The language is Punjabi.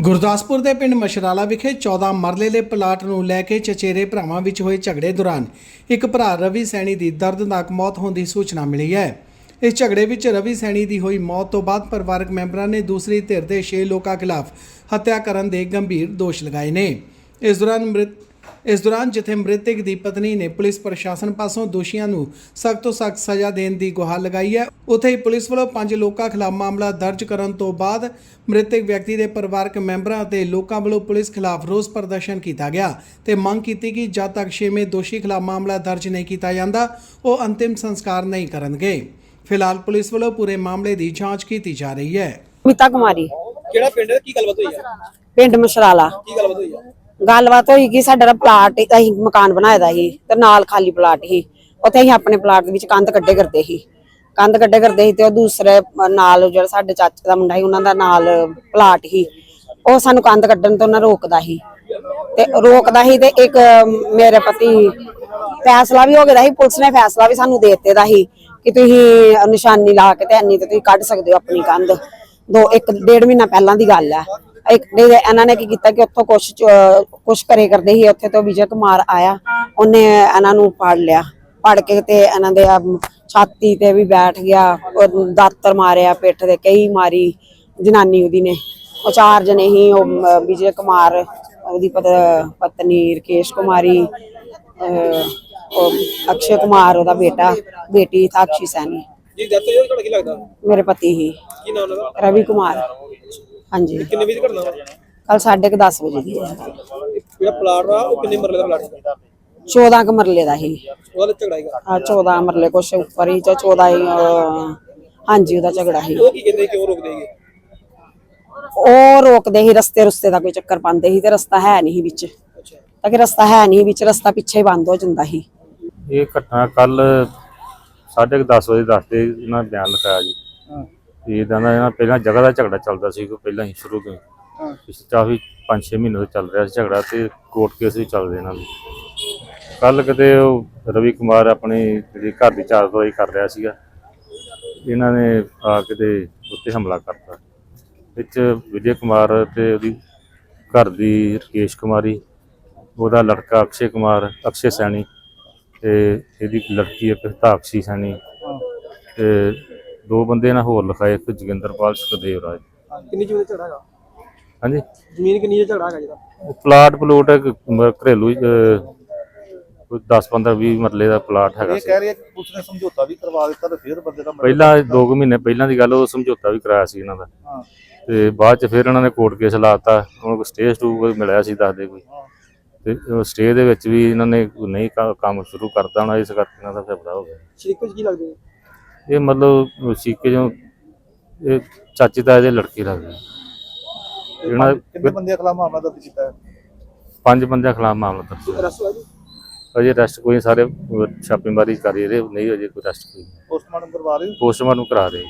ਗੁਰਦਾਸਪੁਰ ਦੇ ਪਿੰਡ ਮਸ਼ਰਾਲਾ ਵਿਖੇ 14 ਮਰਲੇ ਦੇ ਪਲਾਟ ਨੂੰ ਲੈ ਕੇ ਚਚੇਰੇ ਭਰਾਵਾਂ ਵਿੱਚ ਹੋਏ ਝਗੜੇ ਦੌਰਾਨ ਇੱਕ ਭਰਾ ਰਵੀ ਸੈਣੀ ਦੀ ਦਰਦਨਾਕ ਮੌਤ ਹੋਣ ਦੀ ਸੂਚਨਾ ਮਿਲੀ ਹੈ। ਇਸ ਝਗੜੇ ਵਿੱਚ ਰਵੀ ਸੈਣੀ ਦੀ ਹੋਈ ਮੌਤ ਤੋਂ ਬਾਅਦ ਪਰਿਵਾਰਕ ਮੈਂਬਰਾਂ ਨੇ ਦੂਸਰੀ ਧਿਰ ਦੇ 6 ਲੋਕਾਂ ਖਿਲਾਫ ਹੱਤਿਆ ਕਰਨ ਦੇ ਗੰਭੀਰ ਦੋਸ਼ ਲਗਾਏ ਨੇ। ਇਸ ਦੌਰਾਨ ਮ੍ਰਿਤ ਇਸ ਦੌਰਾਨ ਜਿੱਥੇ ਮ੍ਰਿਤਕ ਦੀ ਪਤਨੀ ਨੇ ਪੁਲਿਸ ਪ੍ਰਸ਼ਾਸਨ ਪਾਸੋਂ ਦੋਸ਼ੀਆਂ ਨੂੰ ਸਖਤ ਤੋਂ ਸਖਤ ਸਜ਼ਾ ਦੇਣ ਦੀ ਗੁਹਾਰ ਲਗਾਈ ਹੈ ਉੱਥੇ ਹੀ ਪੁਲਿਸ ਵੱਲੋਂ ਪੰਜ ਲੋਕਾਂ ਖਿਲਾਫ ਮਾਮਲਾ ਦਰਜ ਕਰਨ ਤੋਂ ਬਾਅਦ ਮ੍ਰਿਤਕ ਵਿਅਕਤੀ ਦੇ ਪਰਿਵਾਰਕ ਮੈਂਬਰਾਂ ਅਤੇ ਲੋਕਾਂ ਵੱਲੋਂ ਪੁਲਿਸ ਖਿਲਾਫ ਰੋਸ ਪ੍ਰਦਰਸ਼ਨ ਕੀਤਾ ਗਿਆ ਤੇ ਮੰਗ ਕੀਤੀ ਕਿ ਜਦ ਤੱਕ ਛੇਵੇਂ ਦੋਸ਼ੀ ਖਿਲਾਫ ਮਾਮਲਾ ਦਰਜ ਨਹੀਂ ਕੀਤਾ ਜਾਂਦਾ ਉਹ ਅੰਤਿਮ ਸੰਸਕਾਰ ਨਹੀਂ ਕਰਨਗੇ। ਫਿਲਹਾਲ ਪੁਲਿਸ ਵੱਲੋਂ ਪੂਰੇ ਮਾਮਲੇ ਦੀ ਜਾਂਚ ਕੀਤੀ ਜਾ ਰਹੀ ਹੈ। ਮਿਤਾ ਕੁਮਾਰੀ। ਕਿਹੜਾ ਪਿੰਡ ਹੈ? ਕੀ ਗੱਲਬਾਤ ਹੋਈ ਆ ਪਿੰਡ ਮਸ਼ਰਾਲਾ। ਕੀ ਗੱਲਬਾਤ ਹੋਈ ਆ ਗੱਲਬਾਤ ਹੋਈ ਕਿ ਸਾਡਾ ਨਾ ਪਲਾਟ ਅਸੀਂ ਮਕਾਨ ਬਣਾਇਆ ਦਾ ਸੀ ਤੇ ਨਾਲ ਖਾਲੀ ਪਲਾਟ ਸੀ। ਉੱਥੇ ਅਸੀਂ ਆਪਣੇ ਪਲਾਟ ਦੇ ਵਿੱਚ ਕੰਧ ਕੱਢੇ ਕਰਦੇ ਸੀ। ਕੰਧ ਕੱਢੇ ਕਰਦੇ ਸੀ ਤੇ ਉਹ ਦੂਸਰੇ ਨਾਲ ਜਿਹੜਾ ਸਾਡੇ ਚਾਚੇ ਦਾ ਮੁੰਡਾ ਸੀ, ਉਹਨਾਂ ਦਾ ਨਾਲ ਪਲਾਟ ਸੀ। ਉਹ ਸਾਨੂੰ ਕੰਧ ਕੱਢਣ ਤੋਂ ਨਾ ਰੋਕਦਾ ਸੀ। ਤੇ ਰੋਕਦਾ ਸੀ ਤੇ ਇੱਕ ਮੇਰੇ ਪਤੀ ਫੈਸਲਾ ਵੀ ਹੋ ਗਿਆ ਦਾ ਸੀ, ਪੁਲਿਸ ਨੇ ਫੈਸਲਾ ਵੀ ਸਾਨੂੰ ਦੇ ਦਿੱਤੇ ਦਾ ਸੀ ਕਿ ਤੁਸੀਂ ਨਿਸ਼ਾਨੀ ਲਾ ਕੇ ਤੇ ਐਨੀ ਤੇ ਤੁਸੀਂ ਕੱਢ ਸਕਦੇ ਹੋ ਆਪਣੀ ਕੰਧ। ਦੋ ਇੱਕ ਡੇਢ ਮਹੀਨਾ ਪਹਿਲਾਂ ਦੀ ਗੱਲ ਹੈ। ਇੱਕ ਨਹੀਂ ਤੇ ਇਹਨਾਂ ਨੇ ਕੀ ਕੀਤਾ ਕਿ ਉੱਥੋਂ ਕੁਛ ਚ- ਕੁਛ ਕਰੇ ਕਰਦੇ ਸੀ। ਉੱਥੇ ਤੋਂ ਵਿਜੇ ਕੁਮਾਰ ਆਇਆ। ਉਹਨੇ ਇਹਨਾਂ ਨੂੰ ਫੜ ਲਿਆ। ਫੜ ਕੇ ਤੇ ਇਹਨਾਂ ਦੇ ਛਾਤੀ ਤੇ ਵੀ ਬੈਠ ਗਿਆ। ਉਹ ਦਾਤਰ ਮਾਰਿਆ ਪਿੱਠ ਤੇ ਕਈ ਮਾਰੀ ਜਨਾਨੀ ਉਹਦੀ ਨੇ। ਉਹ ਚਾਰ ਜਣੇ ਹੀ ਉਹ ਵਿਜੇ ਕੁਮਾਰ ਉਹਦੀ ਪਤ- ਪਤਨੀ ਰਕੇਸ਼ ਕੁਮਾਰੀ ਅਹ, ਉਹ ਅਕਸ਼ੇ ਕੁਮਾਰ ਉਹਦਾ ਬੇਟਾ ਬੇਟੀ ਸਾਕਸ਼ੀ ਸੈਣੀ। ਜੀ ਦੱਸੋ ਜੀ ਤੁਹਾਡਾ ਕੀ ਲੱਗਦਾ? ਮੇਰੇ ਪਤੀ ਹੀ। ਕੀ ਨਾਮ ਉਹਨਾਂ ਦਾ ਰਵੀ ਕੁਮਾਰ। ਹਾਂਜੀ। ਕਿੰਨੇ ਵਜੇ ਘਟਨਾ ਵਾ? ਕੱਲ ਸਾਢੇ ਕੁ ਦਸ ਵਜੇ ਦੀ। ਹੈ ਜਿਹੜਾ ਪਲਾਟ ਆ ਉਹ ਕਿੰਨੇ ਮਰਲੇ ਦਾ ਪਲਾਟ ਹੈ 14 ਕੁ ਮਰਲੇ ਦਾ ਹੀ ਉਹਦਾ ਝਗੜਾ ਹੈਗਾ ਆ। 14 ਮਰਲੇ ਕੁਛ ਉੱਪਰ ਹੀ ਜਾਂ 14 ਹੀ ਅਹ, ਹਾਂਜੀ ਉਹਦਾ ਝਗੜਾ ਸੀ। ਉਹ ਕੀ ਕਹਿੰਦੇ ਕਿਉਂ ਰੋਕਦੇ ਹੈਗੇ ਉਹ ਰੋਕਦੇ ਸੀ ਰਸਤੇ ਰਸਤੇ ਦਾ ਕੋਈ ਚੱਕਰ ਪਾਉਂਦੇ ਸੀ ਤੇ ਰਸਤਾ ਹੈ ਨਹੀਂ ਸੀ ਵਿੱਚ। ਅੱਛਾ। ਤਾਂ ਕਿ ਰਸਤਾ ਹੈ ਨਹੀਂ ਵਿੱਚ ਰਸਤਾ ਪਿੱਛੇ ਹੀ ਬੰਦ ਹੋ ਜਾਂਦਾ ਸੀ। ਇਹ ਘਟਨਾ ਕੱਲ 10:30 ਵਜੇ ਦੱਸਦੇ ਇਹਨਾਂ ਨੇ ਬਿਆਨ ਲਿਖਾਇਆ ਜੀ। ਤੇ ਇਦਾਂ ਦਾ ਇਹਨਾਂ ਪਹਿਲਾਂ ਜਗ੍ਹਾ ਦਾ ਝਗੜਾ ਚੱਲਦਾ ਸੀ ਕੋਈ ਪਹਿਲਾਂ ਹੀ ਸ਼ੁਰੂ ਤੋਂ ਹੀ। ਪਿਛਲੇ ਕਾਫੀ 5-6 ਮਹੀਨੇ ਤੋਂ ਚੱਲ ਰਿਹਾ ਸੀ ਝਗੜਾ ਤੇ ਕੋਰਟ ਕੇਸ ਵੀ ਚੱਲਦੇ ਇਹਨਾਂ ਦੇ ਕੱਲ ਕਿਤੇ ਉਹ ਰਵੀ ਕੁਮਾਰ ਆਪਣੀ ਜਿਹੜੀ ਘਰ ਦੀ ਚਾਰ ਦਵਾਈ ਕਰ ਰਿਹਾ ਸੀਗਾ ਇਹਨਾਂ ਨੇ ਆ ਕਿਤੇ ਉੱਤੇ ਹਮਲਾ ਕਰਤਾ। ਵਿੱਚ ਵਿਜੇ ਕੁਮਾਰ ਤੇ ਉਹਦੀ ਘਰ ਦੀ ਰਕੇਸ਼ ਕੁਮਾਰੀ ਉਹਦਾ ਲੜਕਾ ਅਕਸ਼ੇ ਕੁਮਾਰ ਅਕਸ਼ੇ ਸੈਣੀ ਤੇ ਇਹਦੀ ਲੜਕੀ ਇੱਕ ਹਤਾਕਸ਼ੀ ਸੈਣੀ ਤੇ ਦੋ ਬੰਦੇ ਨਾਲ ਹੋਰ ਲਿਖਾਏ ਇੱਕ ਜੋਗਿੰਦਰਪਾਲ ਸੁਖਦੇਵ ਰਾਜ ਕਿੰਨੀ ਜ਼ਮੀਨ ਦਾ ਝਗੜਾ ਹੈਗਾ? ਹਾਂਜੀ? ਜ਼ਮੀਨ ਕਿੰਨੀ ਦਾ ਝਗੜਾ ਹੈਗਾ ਉਹ ਪਲਾਟ ਪਲੂਟ ਘਰੇਲੂ ਹੀ, ਅਹ, ਕੋਈ 10 15 20 ਮਰਲੇ ਦਾ ਪਲਾਟ ਹੈਗਾ ਇਹ ਸੀ ਕਹਿ ਰਹੀ ਹੈ ਕਿ ਪੁਲਿਸ ਨੇ ਸਮਝੌਤਾ ਵੀ ਕਰਵਾ ਦਿੱਤਾ ਤੇ ਫਿਰ ਬੰਦੇ ਦਾ ਮਰਡਰ ਪਹਿਲਾਂ 2 ਮਹੀਨੇ ਪਹਿਲਾਂ ਦੀ ਗੱਲ ਉਹ ਸਮਝੌਤਾ ਵੀ ਕਰਾਇਆ ਸੀ ਇਹਨਾਂ ਦਾ। ਹਾਂ। ਤੇ ਬਾਅਦ ਚ ਫਿਰ ਇਹਨਾਂ ਨੇ ਕੋਰਟ ਕੇਸ ਲਾਤਾ ਉਹਨਾਂ ਕੋਲ ਸਟੇ ਸਟੂ ਕੋਈ ਮਿਲਿਆ ਸੀ ਦੱਸਦੇ ਕੋਈ। ਤੇ ਸਟੇ ਦੇ ਵਿੱਚ ਵੀ ਇਹਨਾਂ ਨੇ ਨਹੀਂ ਕ- ਕੰਮ ਸ਼ੁਰੂ ਕਰਤਾ ਹੋਣਾ ਇਸ ਕਰਕੇ ਇਹਨਾਂ ਦਾ ਝਗੜਾ ਹੋ ਗਿਆ। ਸ਼ਰੀਕੋ ਜੀ ਕੀ ਲੱਗਦੇ ਨੇ? ਇਹ ਮਤਲਬ ਸੀਕੇ ਜੋ ਇਹ ਚਾਚੀ ਤਾਏ ਦੇ ਲੜਕੀ ਲੱਗਦੀ ਇਹਨਾਂ ਕਿੰਨੇ ਬੰਦੇ ਖਿਲਾਫ ਮਾਮਲਾ ਦਰਜ ਕੀਤਾ ਹੈ? ਪੰਜ ਬੰਦਿਆਂ ਖਿਲਾਫ ਮਾਮਲਾ ਦਰਜ ਹੈ। ਜੀ? ਅਜੇ ਅਰੈਸਟ ਕੋਈ ਸਾਰੇ ਛਾਪੇਮਾਰੀ ਕਰ ਰਹੇ ਨਹੀਂ ਅਜੇ ਕੋਈ ਅਰੈਸਟ ਕੋਈ ਪੋਸਟਮਾਰਟਮ ਕਰਵਾ ਰਹੇ ਹੋ? ਪੋਸਟਮਾਰਟਮ ਕਰਾ ਰਹੇ।